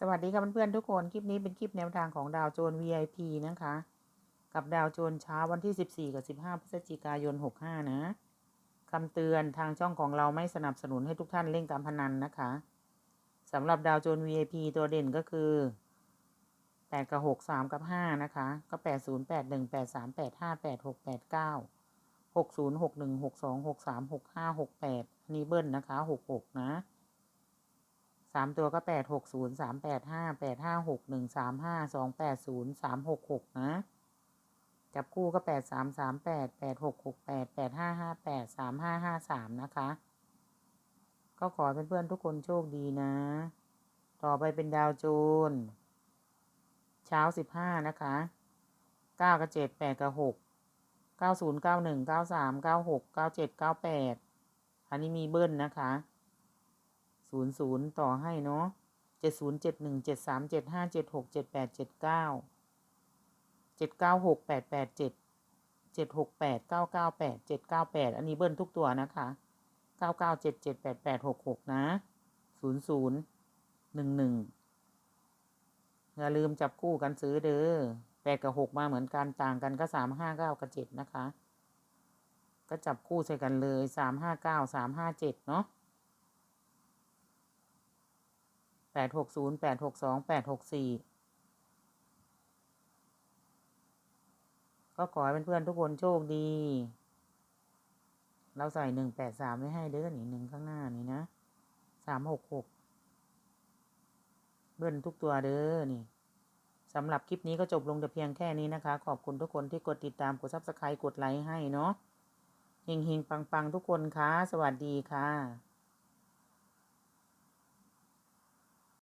สวัสดีค่ะเพื่อนๆทุกคน คลิปนี้เป็นคลิปแนวทางของดาวโจน VIP นะคะ กับดาวโจนเช้าวันที่ 14 กับ 15 พฤศจิกายน 65 นะคำเตือนทางช่องของเราไม่สนับสนุนให้ทุกท่านเล่นการพนันนะคะสำหรับดาวโจน VIP ตัวเด่นก็คือ 8 กับ 6 3 กับ 5 นะคะ ก็ 8 0 8 1 8 3 8 5 8 6 8 9 6 0 6 1 6 2 6 3 6 5 6 8อันนี้เบิ้ลนะคะ 66 นะ สามตัวก็แปดหกศูนย์สามแปดห้าแปดห้าหกหนึ่งสามห้าสองแปดศูนย์สามหกหกนะ จับคู่ก็แปดสามสามแปดแปดหกหกแปดแปดห้าห้าแปดสามห้าห้าสามนะคะ ก็ขอเพื่อนๆทุกคนโชคดีนะ ต่อไปเป็นดาวโจน เช้าสิบห้านะคะเก้ากับเจ็ดแปดกับหกเก้าศูนย์เก้าหนึ่งเก้าสามเก้าหกเก้าเจ็ดเก้าแปดอันนี้มีเบิ้ลนะคะ ศูนย์ศูนย์ต่อให้เนาะเจ็ดศูนย์เจ็ดหนึ่งเจ็ดสามเจ็ดห้าเจ็ดหกเจ็ดแปดเจ็ดเก้าเจ็ดเก้าหกแปดแปดเจ็ดเจ็ดหกแปดเก้าเก้าแปดเจ็ดเก้าแปดอันนี้เบิ้ลทุกตัวนะคะเก้าเก้าเจ็ดเจ็ดแปดแปดหกหกนะศูนย์ศูนย์หนึ่งหนึ่งอย่าลืมจับคู่กันซื้อเด้อแปดกับหกมาเหมือนกันต่างกันก็สามห้าเก้ากับเจ็ดนะคะ ก็จับคู่ใส่กันเลยสามห้าเก้าสามห้าเจ็ดเนาะ แปดหกศูนย์แปดหกสองแปดหกสี่ก็ขอให้เพื่อนๆทุกคนโชคดี เราใส่หนึ่งแปดสามไว้ให้เด้อนี่หนึ่งข้างหน้านี่นะสามหกหกเบิ้ลทุกตัวเด้อนี่สำหรับคลิปนี้ก็จบลงแต่เพียงแค่นี้นะคะ ขอบคุณทุกคนที่กดติดตามกดซับสไครต์กดไลค์ให้เนาะเฮงๆปังๆ ทุกคนคะสวัสดีค่ะ